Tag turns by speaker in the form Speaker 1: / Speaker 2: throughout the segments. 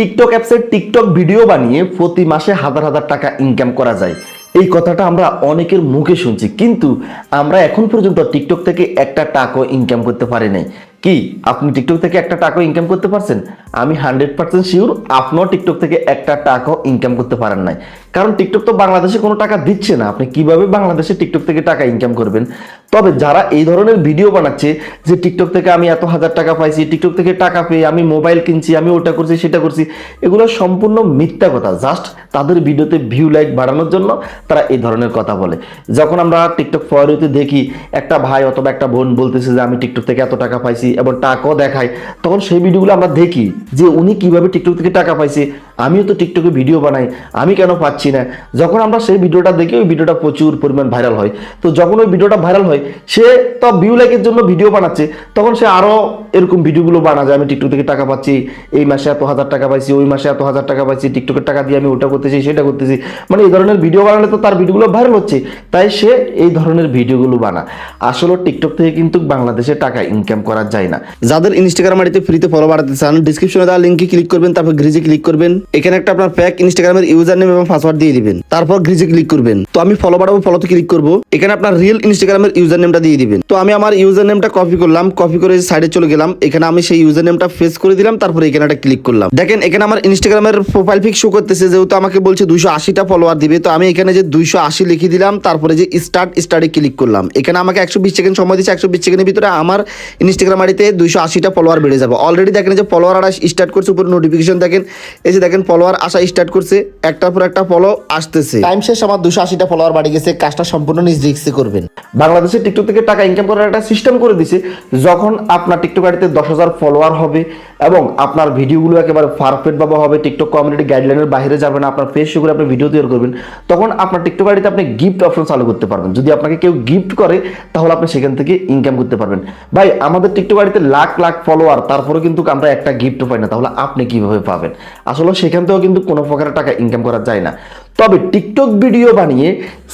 Speaker 1: TikTok অ্যাপসে TikTok video বানিয়ে প্রতি মাসে হাজার হাজার টাকা ইনকাম করা যায়। এই কথাটা আমরা অনেকের মুখে শুনছি, কিন্তু আমরা এখন পর্যন্ত টিকটক থেকে একটা টাকাও ইনকাম করতে পারি নাই। কি, আপনি টিকটক থেকে একটা টাকাও ইনকাম করতে পারছেন? আমি হান্ড্রেড পার্সেন্ট শিওর আপনিও টিকটক থেকে একটা টাকাও ইনকাম করতে পারেন নাই। কারণ টিকটক তো বাংলাদেশে কোনো টাকা দিচ্ছে না। আপনি কীভাবে বাংলাদেশে টিকটক থেকে টাকা ইনকাম করবেন? তবে যারা এই ধরনের ভিডিও বানাচ্ছে যে টিকটক থেকে আমি এত হাজার টাকা পাইছি, টিকটক থেকে টাকা পেয়ে আমি মোবাইল কিনছি, আমি ওটা করছি, সেটা করছি, এগুলো সম্পূর্ণ মিথ্যা কথা। জাস্ট তাদের ভিডিওতে ভিউ লাইক বাড়ানোর জন্য তারা এই ধরনের কথা বলে। যখন আমরা টিকটক ফয়ারিতে দেখি, একটা ভাই অথবা একটা বোন বলতেছে যে, আমি টিকটক থেকে এত টাকা পাইছি এবং টাকাও দেখায়। তখন সেই ভিডিওগুলো আমরা দেখি যে, উনি কীভাবে টিকটক থেকে টাকা পাইছে? আমিও তো টিকটকে ভিডিও বানাই, আমি কেন পাচ্ছি না? যখন আমরা সেই ভিডিওটা দেখি, ওই ভিডিওটা প্রচুর পরিমাণ ভাইরাল হয়। তো যখন ওই ভিডিওটা ভাইরাল হয়, সে তো ভিউ লাইকের জন্য ভিডিও বানাচ্ছে, তখন সে আরও এরকম ভিডিওগুলো বানা যায় আমি টিকটক থেকে টাকা পাচ্ছি, এই মাসে এত হাজার টাকা পাইছি, ওই মাসে এত হাজার টাকা পাইছি টিকটকের টাকা দিয়ে আমি ওটা করতেছি, সেটা করতেছি। মানে এই ধরনের ভিডিও বানালে তো তার ভিডিওগুলো ভাইরাল হচ্ছে। তাই সে এই ধরনের ভিডিওগুলো বানা আসলে টিকটক থেকে কিন্তু বাংলাদেশে টাকা ইনকাম করা যায় না। যাদের ইনস্টাগ্রাম আইডিতে ফ্রিতে ফলো বাড়াতে চান ডিসক্রিপশনে দেওয়া লিঙ্কে ক্লিক করবেন, তারপর গ্রিজে ক্লিক করবেন। এখানে একটা আপনার ফ্যাক ইনস্টাগ্রামের ইউজার নেম এবং পাসওয়ার্ড দিয়ে দিবেন। তারপর গ্রিজে ক্লিক করবেন। তো আমি ফলো বাড়াবো ফলোতে ক্লিক করব। এখানে আপনার রিয়েল ইনস্টাগ্রামের ইউজার নেমটা দিয়ে দিবেন। তো আমি আমার ইউজার নেমটা কপি করলাম কপি করে সাইডে চলে গেলাম। এখানে আমি সেই ইউজার নেমটা ফেস করে দিলাম, তারপর এখানে একটা ক্লিক করলাম। দেখেন, এখানে আমার ইনস্টাগ্রামের প্রোফাইল পিক শো করতেছে, যেহেতু আমাকে বলছে দুইশো আশিটা ফলোয়ার দিবে, তো আমি এখানে যে দুইশো আশি লিখে দিলাম, তারপরে যে স্টার্ট স্টার্টে ক্লিক করলাম। এখানে আমাকে একশো বিশ সেকেন্ড সময় দিচ্ছে, একশো বিশ সেকেন্ডের ভিতরে আমার ইনস্টাগ্রাম আইডিতে দুইশো আশিটা ফলোয়ার বেড়ে যাবে। অলরেডি দেখেন যে ফলোয়ার স্টার্ট করছে, উপরে নোটিফিকেশন দেখেন। এই যে দেখেন ফলোয়ার আসা স্টার্ট করছে। একটার পর একটা ফলো আসতেছে। টাইম শেষ আমার দুশো আশিটা ফলোয়ার বাড়ি গেছে কাজটা সম্পূর্ণ নিজ রিক্সে করবেন। বাংলাদেশে টিকটক থেকে টাকা ইনকাম করার একটা সিস্টেম করে দিছে যখন আপনার টিকটক আইডিতে দশ হাজার ফলোয়ার হবে এবং আপনার ভিডিওগুলো একেবারে পারফেক্ট ভাবে হবে টিকটক কমিউনিটি গাইডলাইনের বাইরে যাবে না আপনার ফেস করে আপনি ভিডিও তৈরি করবেন তখন আপনার টিকটক আইডিতে আপনি গিফট অপশন চালু করতে পারবেন। যদি আপনাকে কেউ গিফট করে তাহলে আপনি সেখান থেকে ইনকাম করতে পারবেন। ভাই আমাদের টিকটক আইডিতে লাখ লাখ ফলোয়ার তারপরে কিন্তু আমরা একটা গিফট পাই না তাহলে আপনি কীভাবে পাবেন? আসলে সেখান থেকেও কিন্তু কোনো প্রকারের টাকা ইনকাম করা যায় না। তবে টিকটক ভিডিও বানিয়ে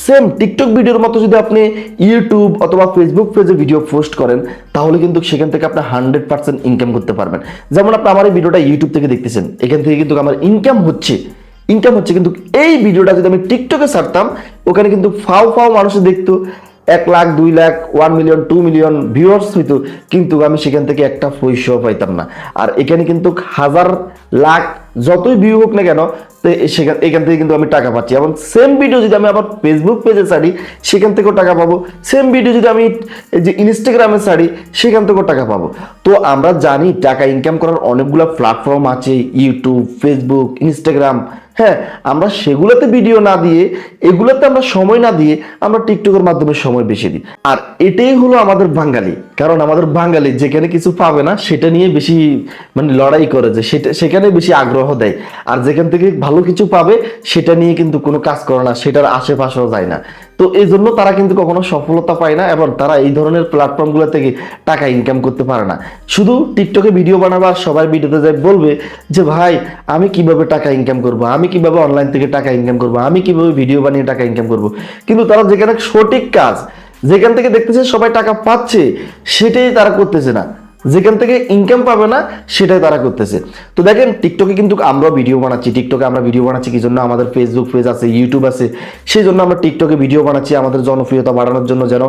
Speaker 1: সেম টিকটক ভিডিওর মতো যদি আপনি ইউটিউব অথবা ফেসবুক পেজে ভিডিও পোস্ট করেন, তাহলে কিন্তু সেখান থেকে আপনি হান্ড্রেড পার্সেন্ট ইনকাম করতে পারবেন। যেমন আপনি আমার এই ভিডিওটা ইউটিউব থেকে দেখতেছেন, এখান থেকে কিন্তু আমার ইনকাম হচ্ছে। ইনকাম হচ্ছে কিন্তু এই ভিডিওটা যদি আমি টিকটকে ছাড়তাম, ওখানে কিন্তু ফাও ফাও মানুষ দেখতো, এক লাখ, দুই lakh one million two million viewers হইতো, কিন্তু আমি সেখান থেকে একটা পয়সাও পাইতাম না। আর এখানে কিন্তু হাজার, লাখ যতই ভিউ হোক না কেন তো সেখান এখান থেকে কিন্তু আমি টাকা পাচ্ছি। এবং সেম ভিডিও যদি আমি আবার ফেসবুক পেজে ছাড়ি, সেখান থেকেও টাকা পাবো। সেম ভিডিও যদি আমি যে ইনস্টাগ্রামে ছাড়ি, সেখান থেকেও টাকা পাবো। তো আমরা জানি টাকা ইনকাম করার অনেকগুলো প্ল্যাটফর্ম আছে ইউটিউব ফেসবুক ইনস্টাগ্রাম হ্যাঁ আমরা সেগুলোতে ভিডিও না দিয়ে, এগুলোতে আমরা সময় না দিয়ে আমরা টিকটকের মাধ্যমে সময় বেশি দিই। আর এটাই হলো আমাদের বাঙালি। কারণ আমাদের বাঙালি যেখানে কিছু পাবে না, সেটা নিয়ে বেশি মানে লড়াই করে যে সেটা সেখানে বেশি আগ্রহ দেয়। আর যেখান থেকে ভালো কিছু পাবে, সেটা নিয়ে কিন্তু কোনো কাজ করে না, সেটার আশেপাশেও যায় না। তো এই জন্য তারা কিন্তু কখনো সফলতা পায় না এবং তারা এই ধরনের প্ল্যাটফর্মগুলো থেকে টাকা ইনকাম করতে পারে না। শুধু টিকটকে ভিডিও বানাবে আর সবাই ভিডিওতে যাই বলবে যে, ভাই, আমি কীভাবে টাকা ইনকাম করব? আমি কীভাবে অনলাইন থেকে টাকা ইনকাম করব? আমি কীভাবে ভিডিও বানিয়ে টাকা ইনকাম করব? কিন্তু তারা যেখানে সঠিক কাজ, যেখান থেকে দেখতেছে সবাই টাকা পাচ্ছে, সেটাই তারা করতেছে না। যেখান থেকে ইনকাম পাবে না, সেটাই তারা করতেছে। তো দেখেন টিকটকে কিন্তু আমরা ভিডিও বানাচ্ছি টিকটকে আমরা ভিডিও বানাচ্ছি কি জন্য? আমাদের ফেসবুক পেজ আছে ইউটিউব আছে, সেই জন্য আমরা টিকটকে ভিডিও বানাচ্ছি, আমাদের জনপ্রিয়তা বাড়ানোর জন্য যেন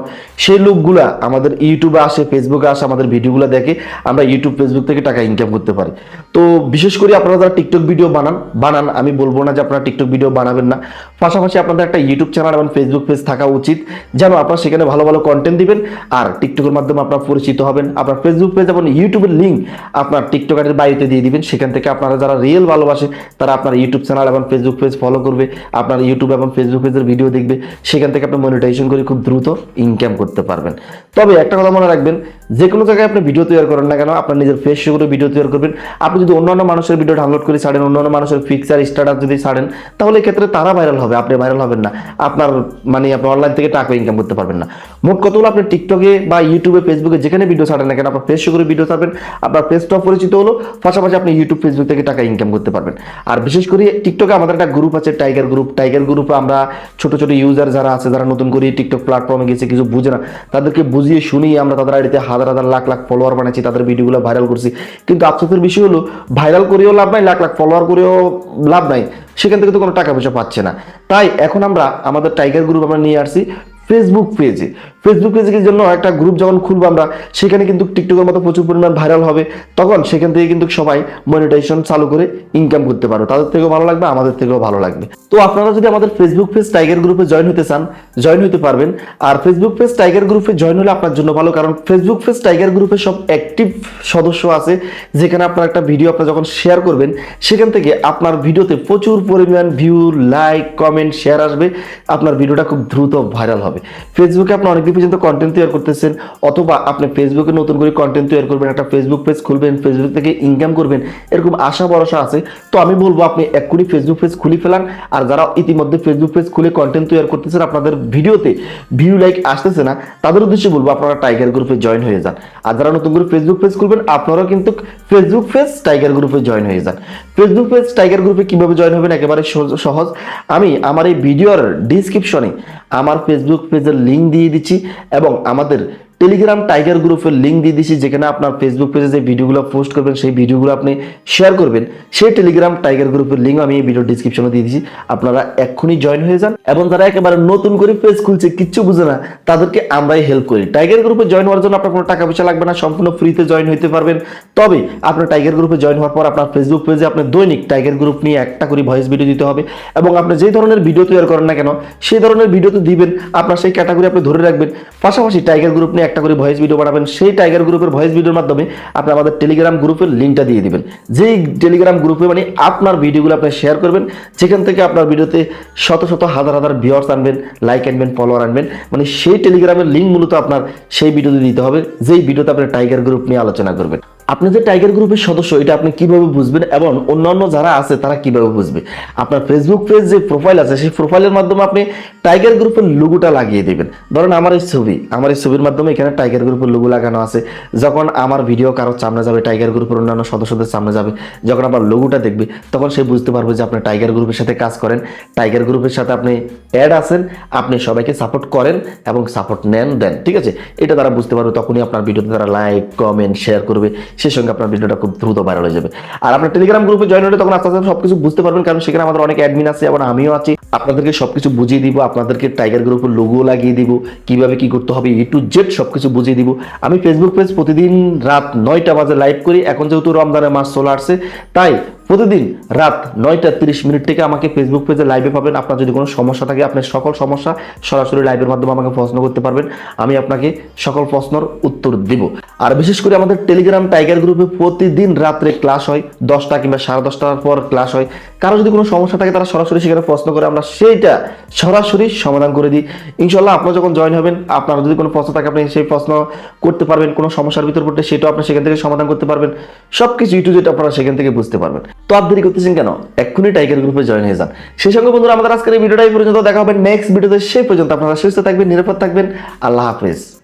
Speaker 1: সেই লোকগুলা আমাদের ইউটিউবে আসে ফেসবুকে আসে, আমাদের ভিডিওগুলো দেখে আমরা ইউটিউব ফেসবুক থেকে টাকা ইনকাম করতে পারি। তো বিশেষ করে আপনারা যারা টিকটক ভিডিও বানান বানান, আমি বলব না যে আপনারা টিকটক ভিডিও বানাবেন না। পাশাপাশি আপনাদের একটা ইউটিউব চ্যানেল এবং ফেসবুক পেজ থাকা উচিত, যেন আপনারা সেখানে ভালো ভালো কন্টেন্ট দিবেন, আর টিকটকের মাধ্যমে আপনারা পরিচিত হবেন, আপনার ফেসবুক পেজ এবং ইউটিউবের লিঙ্ক আপনার টিকটকারের বাড়িতে দিয়ে দিবেন। সেখান থেকে আপনারা যারা রিয়েল ভালোবাসে, তারা আপনার ইউটিউব চ্যানেল এবং ফেসবুক পেজ ফলো করবে, আপনার ইউটিউব এবং ফেসবুক পেজের ভিডিও দেখবে। সেখান থেকে আপনি মনিটাইজেশন করে খুব দ্রুত ইনকাম করতে পারবেন। তবে একটা কথা মনে রাখবেন যে কোনো জায়গায় আপনি ভিডিও তৈরি করেন না কেন আপনার নিজের ফেস করে ভিডিও তৈরি করবেন। আপনি যদি অন্যান্য মানুষের ভিডিও ডাউনলোড করে ছাড়েন, অন্যান্য মানুষের পিকচার স্ট্যাটাস যদি ছাড়েন, তাহলে এক্ষেত্রে তারা ভাইরাল হবে, আপনি ভাইরাল হবেন না। আপনার মানে আপনি অনলাইন থেকে টাকা ইনকাম করতে পারবেন না। মোট কতগুলো আপনি টিকটকে বা ইউটিউবে ফেসবুকে যেখানে ভিডিও ছাড়েন না কেন, আপনার ফেস নিজস্ব করে ভিডিও ছাড়বেন। আপনার পেজটাও পরিচিত হলো পাশাপাশি আপনি ইউটিউব ফেসবুক থেকে টাকা ইনকাম করতে পারবেন। আর বিশেষ করে টিকটকে আমাদের একটা গ্রুপ আছে টাইগার গ্রুপ টাইগার গ্রুপে আমরা ছোট ছোট ইউজার যারা আছে, যারা নতুন করে টিকটক প্ল্যাটফর্মে গেছে কিছু বুঝে না, তাদেরকে বুঝিয়ে শুনিয়ে আমরা তাদের আইডিতে হাজার হাজার লাখ লাখ ফলোয়ার বানাচ্ছি তাদের ভিডিওগুলো ভাইরাল করছি। কিন্তু আফসোসের বিষয় হলো ভাইরাল করেও লাভ নাই, লাখ লাখ ফলোয়ার করেও লাভ নাই, সেখান থেকে তো কোনো টাকা পয়সা পাচ্ছে না। তাই এখন আমরা আমাদের টাইগার গ্রুপ আমরা নিয়ে আসছি ফেসবুক পেজে ফেসবুক পেজের জন্য একটা গ্রুপ যখন খুলবো আমরা, সেখানে কিন্তু টিকটকের মতো প্রচুর পরিমাণ ভাইরাল হবে। তখন সেখান থেকে কিন্তু সবাই মনিটাইজেশন চালু করে ইনকাম করতে পারো। তাদের থেকেও ভালো লাগবে, আমাদের থেকেও ভালো লাগবে। তো আপনারা যদি আমাদের ফেসবুক পেজ টাইগার গ্রুপে জয়েন হতে চান জয়েন হতে পারবেন। আর ফেসবুক পেজ টাইগার গ্রুপে জয়েন হলে আপনার জন্য ভালো, কারণ ফেসবুক পেজ টাইগার গ্রুপে সব অ্যাক্টিভ সদস্য আছে, যেখানে আপনার একটা ভিডিও আপনার যখন শেয়ার করবেন, সেখান থেকে আপনার ভিডিওতে প্রচুর পরিমাণ ভিউ লাইক কমেন্ট শেয়ার আসবে। আপনার ভিডিওটা খুব দ্রুত ভাইরাল হবে। ফেসবুকে আপনি অনেকদিন পর্যন্ত কন্টেন্ট তৈরি করতেছেন, অথবা আপনি ফেসবুকে নতুন করে কন্টেন্ট তৈরি করবেন, একটা ফেসবুক পেজ খুলবেন ফেসবুক থেকে ইনকাম করবেন, এরকম আশা ভরসা আছে। তো আমি বলব আপনি এক্ষুনি ফেসবুক পেজ খুলে ফেলান, আর যারা ইতিমধ্যে ফেসবুক পেজ খুলে কন্টেন্ট তৈরি করতেছেন আপনাদের ভিডিওতে ভিউ লাইক আসতেছে না, তাদের উদ্দেশ্যে বলব আপনারা টাইগার গ্রুপে জয়েন হয়ে যান। আর যারা নতুন করে ফেসবুক পেজ খুলবেন, আপনারাও কিন্তু ফেসবুক পেজ টাইগার গ্রুপে জয়েন হয়ে যান। ফেসবুক পেজ টাইগার গ্রুপে কীভাবে জয়েন হবেন একেবারে সহজ- আমি আমার এই ভিডিওর ডিসক্রিপশনে আমার ফেসবুক পেজের লিঙ্ক দিয়ে দিচ্ছি। এবং আমাদের টেলিগ্রাম টাইগার গ্রুপের লিঙ্ক দিয়ে দিচ্ছি যেখানে আপনার ফেসবুক পেজে যে ভিডিওগুলো পোস্ট করবেন, সেই ভিডিওগুলো আপনি শেয়ার করবেন। সেই টেলিগ্রাম টাইগার গ্রুপের লিঙ্ক আমি এই ভিডিও ডিসক্রিপশনে দিয়ে দিচ্ছি আপনারা এক্ষুনি জয়েন হয়ে যান এবং যারা একেবারে নতুন করে পেজ খুলছে, কিচ্ছু বুঝে না, তাদেরকে আমরাই হেল্প করি। টাইগার গ্রুপে জয়েন হওয়ার জন্য আপনার কোনো টাকা পয়সা লাগবে না, সম্পূর্ণ ফ্রিতে জয়েন হতে পারবেন। তবে আপনার টাইগার গ্রুপে জয়েন হওয়ার পর আপনার ফেসবুক পেজে আপনি দৈনিক টাইগার গ্রুপ নিয়ে একটা করে ভয়েস ভিডিও দিতে হবে এবং আপনি যে ধরনের ভিডিও তৈরি করেন না কেন, সেই ধরনের ভিডিও তো দিবেন। আপনার সেই ক্যাটাগরি আপনি ধরে রাখবেন। পাশাপাশি টাইগার গ্রুপ নিয়ে একটা করে ভয়েস ভিডিও বানাবেন, সেই টাইগার গ্রুপের ভয়েস ভিডিওর মাধ্যমে আপনি আমাদের টেলিগ্রাম গ্রুপের লিঙ্কটা দিয়ে দিবেন। যেই টেলিগ্রাম গ্রুপে মানে আপনার ভিডিওগুলো আপনি শেয়ার করবেন, যেখান থেকে আপনার ভিডিওতে শত শত হাজার হাজার ভিউয়ার্স আনবেন লাইক আনবেন ফলোয়ার আনবেন মানে সেই টেলিগ্রামের লিঙ্ক মূলত আপনার সেই ভিডিওতে দিতে হবে, যেই ভিডিওতে আপনি টাইগার গ্রুপ নিয়ে আলোচনা করবেন। আপনি যে টাইগার গ্রুপের সদস্য, এটা আপনি কীভাবে বুঝবেন এবং অন্যান্য যারা আছে, তারা কীভাবে বুঝবে? আপনার ফেসবুক পেজ যে প্রোফাইল আছে, সেই প্রোফাইলের মাধ্যমে আপনি টাইগার গ্রুপের লোগোটা লাগিয়ে দেবেন। ধরেন আমার এই ছবি, আমার এই ছবির মাধ্যমে এখানে টাইগার গ্রুপের লোগো লাগানো আছে। যখন আমার ভিডিও কারোর সামনে যাবে টাইগার গ্রুপের অন্যান্য সদস্যদের সামনে যাবে, যখন আবার লোগোটা দেখবে, তখন সে বুঝতে পারবে যে আপনি টাইগার গ্রুপের সাথে কাজ করেন। টাইগার গ্রুপের সাথে আপনি অ্যাড আছেন, আপনি সবাইকে সাপোর্ট করেন এবং সাপোর্ট নেন, দেন, ঠিক আছে? এটা তারা বুঝতে পারবে, তখনই আপনার ভিডিওতে তারা লাইক কমেন্ট শেয়ার করবে। সেই সঙ্গে আপনার ভিডিওটা খুব দ্রুত ভাইরাল হয়ে যাবে। আর আপনার টেলিগ্রাম গ্রুপে জয়েন হলে তখন আস্তে আস্তে সবকিছু বুঝতে পারবেন, কারণ সেখানে আমাদের অনেক অ্যাডমিন আছে এবং আমিও আছি। আপনাদেরকে সবকিছু বুঝিয়ে দিব, আপনাদেরকে টাইগার গ্রুপের লোগো লাগিয়ে দিব, কীভাবে কি করতে হবে এ টু জেড সবকিছু বুঝিয়ে দিব। আমি ফেসবুক পেজ প্রতিদিন রাত নয়টা বাজে লাইভ করি, এখন যেহেতু রমজানের মাস চলে আসছে, তাই প্রতিদিন রাত নয়টা তিরিশ মিনিট থেকে আমাকে ফেসবুক পেজে লাইভে পাবেন। আপনার যদি কোনো সমস্যা থাকে, আপনার সকল সমস্যা সরাসরি লাইভের মাধ্যমে আমাকে প্রশ্ন করতে পারবেন। আমি আপনাকে সকল প্রশ্নের উত্তর দেব। আর বিশেষ করে আমাদের টেলিগ্রাম টাইগার গ্রুপে প্রতিদিন রাত্রে ক্লাস হয়, দশটা কিংবা সাড়ে দশটার পর ক্লাস হয়। কারও যদি কোনো সমস্যা থাকে, তারা সরাসরি সেখানে প্রশ্ন করে, আমরা সেইটা সরাসরি সমাধান করে দিই। ইনশাল্লাহ আপনারা যখন জয়েন হবেন, আপনার যদি কোনো প্রশ্ন থাকে, আপনি সেই প্রশ্ন করতে পারবেন। কোনো সমস্যার ভিতর পড়তে সেটাও আপনি সেখান থেকে সমাধান করতে পারবেন। সব কিছু যেটা আপনারা সেখান থেকে বুঝতে পারবেন। তো আর দেরি করতেছেন কেন? এক্ষুনি টাইগার গ্রুপে জয়েন হয়ে যান। সেই সঙ্গে বন্ধুরা, আমাদের আজকের এই ভিডিওটাই পর্যন্ত। দেখা হবে নেক্সট ভিডিওতে। সেই পর্যন্ত আপনারা সুস্থ থাকবেন, নিরাপদ থাকবেন। আল্লাহ হাফেজ।